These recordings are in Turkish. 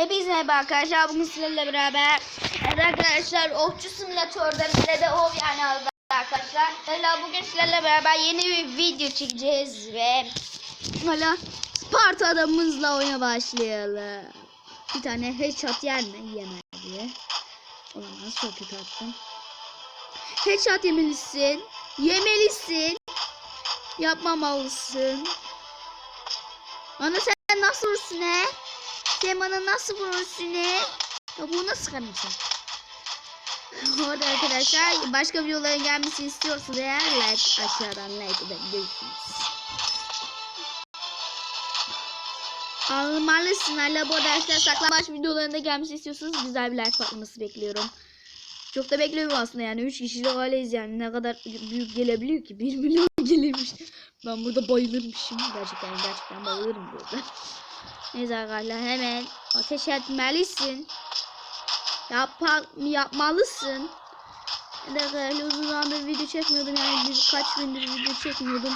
Hepinize merhaba arkadaşlar. Bugün sizlerle beraber evet arkadaşlar Okçu Simülatör'de bile de ov yani aldı arkadaşlar. Hala bugün sizlerle beraber yeni bir video çekeceğiz ve hala Sparta adamımızla oyuna başlayalım. Bir tane headshot yer mi? Yemez diye. Olamaz kötü attım. Headshot yemelisin. Yemelisin. Yapmamalısın. Bana sen nasıl vursun he? Sen bana nasıl vurursun he? Ya bu nasıl sen? Orada arkadaşlar başka videoların gelmesini istiyorsanız eğer like aşağıdan like edebilirsiniz. Almalısın hala bu arkadaşlar videolarında gelmesini istiyorsanız güzel bir like patlaması bekliyorum. Çok da beklemiyorum aslında yani 3 kişilik aileyiz yani ne kadar büyük gelebiliyor ki 1 milyon gelirmiş. Ben burada bayılırmışım gerçekten gerçekten bayılırım burada. Neyse arkadaşlar hemen ateş etmelisin. Yap yapmalısın. Evet arkadaşlar uzun zamandır video çekmiyordum yani birkaç gündür video çekmiyordum.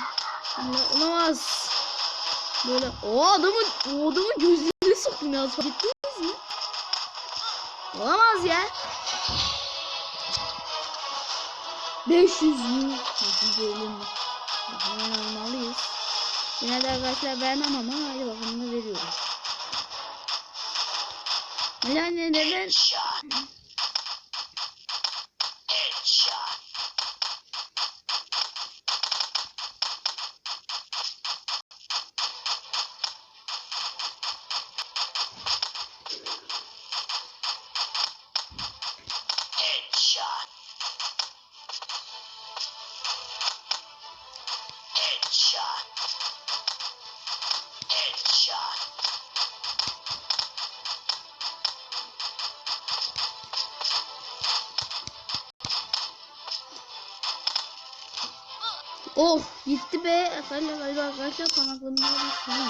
Yani olamaz. Böyle o adamın o adamın gözlerini soktum ya fark ettiniz mi? Olamaz ya. 500 mü? 550 mi? Yine de arkadaşlar vermem ama hadi bakalım veriyorum. Yani neden? Oh gitti be. Efendim galiba arkadaşlar parmaklarımda bir şey.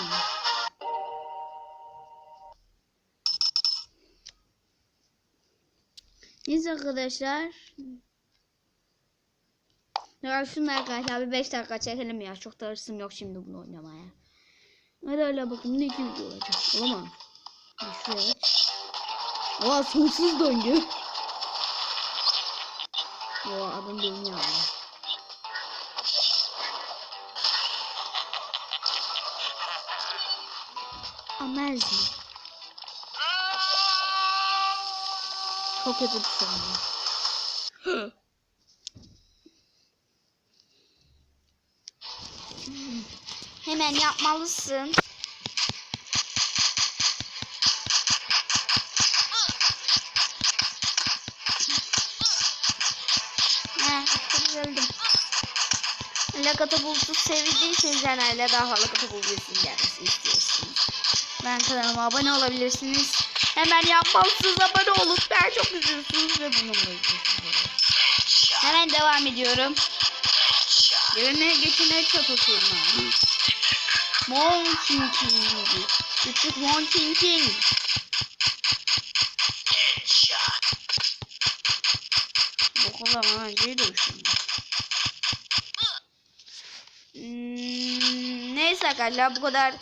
Neyse arkadaşlar. Ya şunu arkadaşlar bir 5 dakika çekelim ya. Çok da hırsım yok şimdi bunu oynamaya. Hadi öyle bakın ne video olacak. Olamaz. Ha, Şuraya aç. Aa sonsuz döngü. O adam dönüyor. Amazing. Çok kötü bir şey. Hemen yapmalısın. Lakata bulutu sevdiyseniz yani hala daha fazla katapultusun gelmesini istiyorsunuz. Ben kanalıma abone olabilirsiniz. Hemen yapmalısınız abone olun. Ben çok üzülürsünüz ve bununla üzülürsünüz. Hemen devam ediyorum. Yerine atıyorum ha. Mountain King. Küçük Mountain King. Bu kadar önce dövüşüm. Hmm, neyse arkadaşlar bu kadar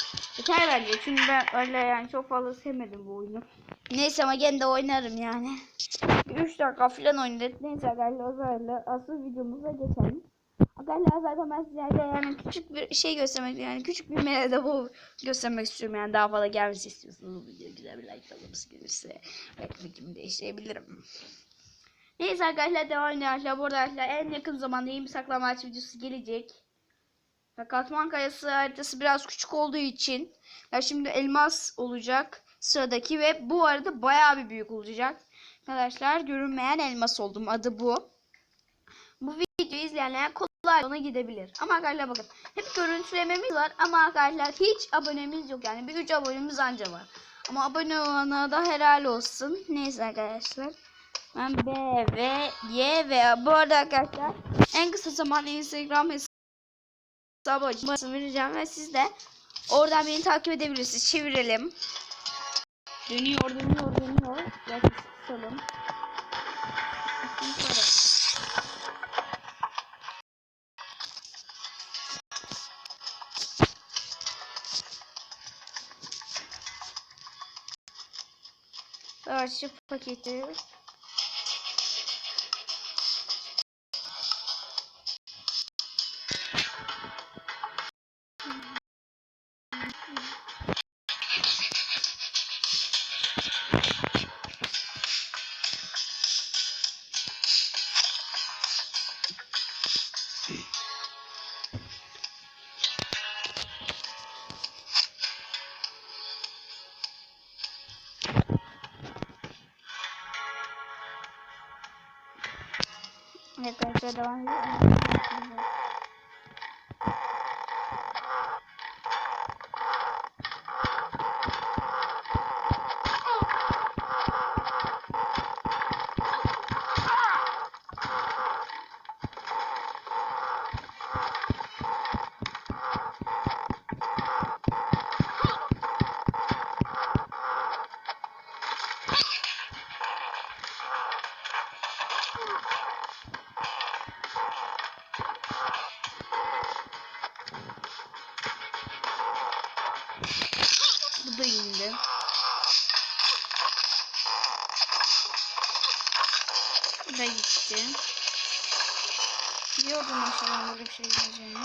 yeter bence. Çünkü ben öyle yani çok fazla sevmedim bu oyunu. Neyse ama gene de oynarım yani. 3 dakika falan oynadık. Neyse arkadaşlar o zaman asıl videomuza geçelim. Arkadaşlar zaten ben sizlerle yani küçük bir şey göstermek yani küçük bir merhaba bu göstermek istiyorum yani daha fazla gelmesi istiyorsanız bu video güzel bir like alırsa gelirse belki fikrimi değiştirebilirim. Neyse arkadaşlar devam edelim arkadaşlar. Bu arada arkadaşlar en yakın zamanda yeni bir saklamaç videosu gelecek. Ve Katman kayası haritası biraz küçük olduğu için ya şimdi elmas olacak sıradaki ve bu arada bayağı bir büyük olacak. Arkadaşlar görünmeyen elmas oldum adı bu. Bu videoyu izleyenler kolay ona gidebilir. Ama arkadaşlar bakın hep görüntülememiz var ama arkadaşlar hiç abonemiz yok yani bir 3 abonemiz anca var. Ama abone olana da helal olsun. Neyse arkadaşlar. Ben B ve Y ve bu arada arkadaşlar en kısa zamanda Instagram hesabı açmasını vereceğim ve siz de oradan beni takip edebilirsiniz. Çevirelim. Dönüyor, dönüyor, dönüyor. Kısalım. Savaşçı paketi. Evet arkadaşlar devam edelim. Biliyordum aşağıdan böyle bir şey geleceğini.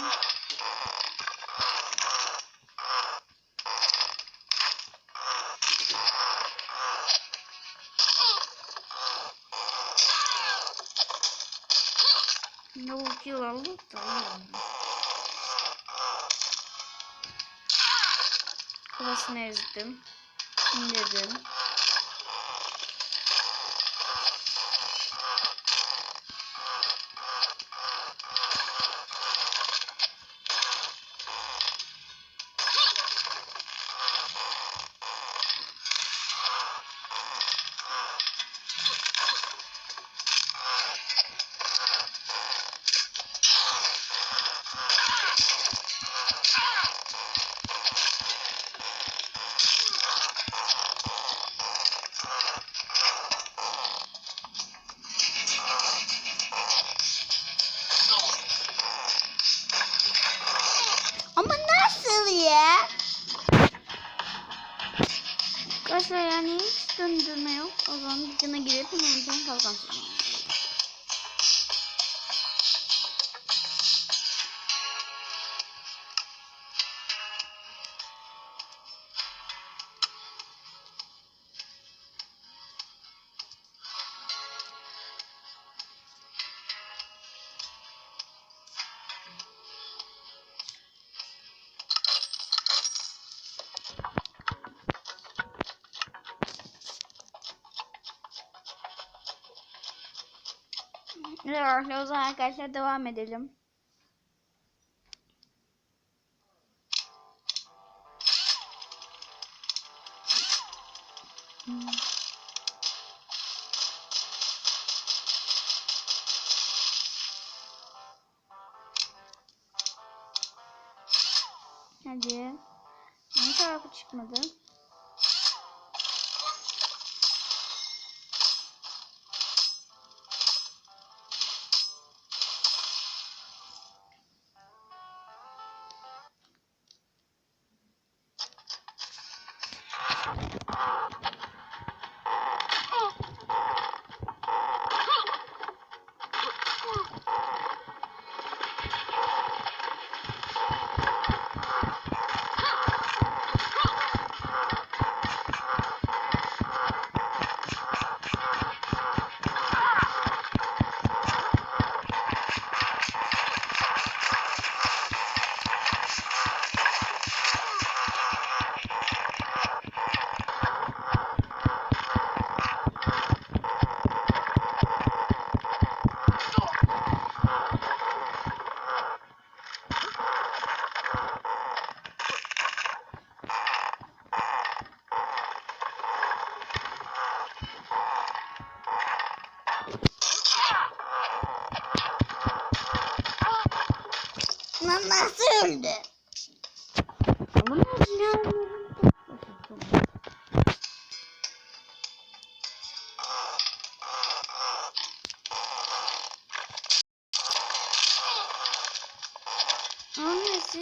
No kill aldık da iyi ezdim. İndirdim. Arkadaşlar yani hiç döndürme yok. O zaman dükkana girip hemen kalkan Evet, o zaman arkadaşlar devam edelim. Hmm.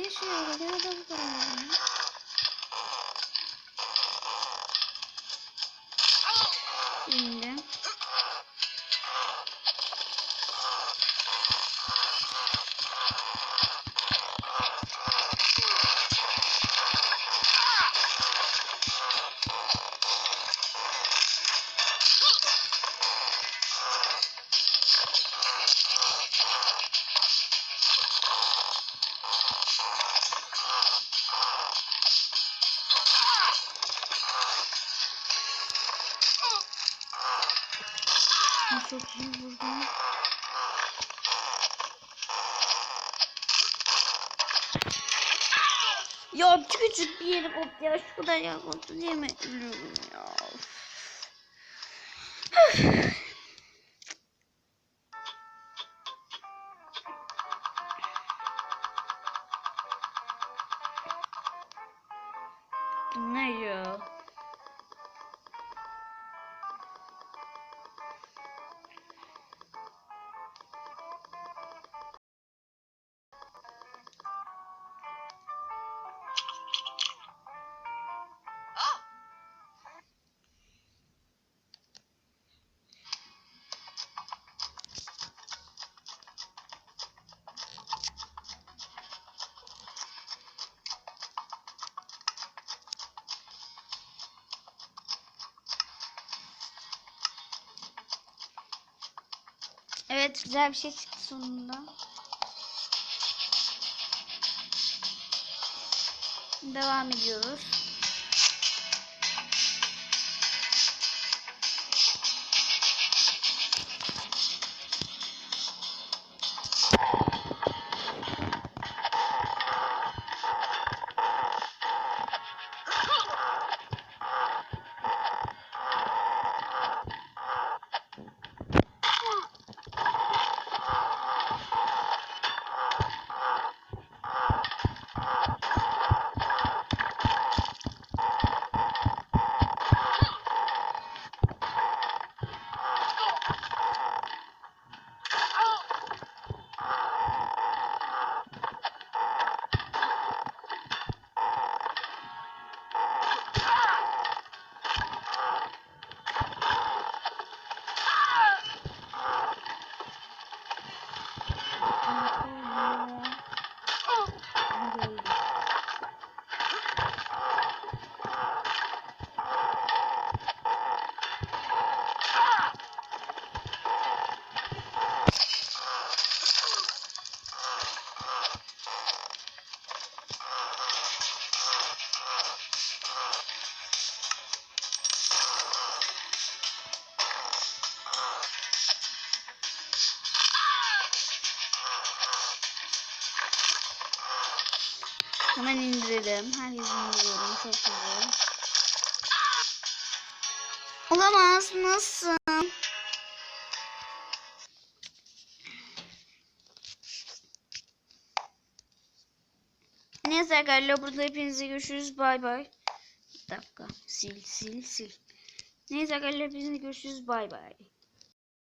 Annesi şey oluyor da bu kadar. Çok iyi vurdum. Ya küçük bir yeri koptu ya. Şu kadar yer koptu diye mi ölüyorum ya? Evet güzel bir şey çıktı sonunda. Devam ediyoruz. Hemen indirelim. Herkes indiriyorum. Çok güzel. Olamaz. Nasıl? Neyse arkadaşlar burada hepinize görüşürüz. Bay bay. Bir dakika. Sil sil sil. Neyse arkadaşlar hepinize görüşürüz. Bay bay.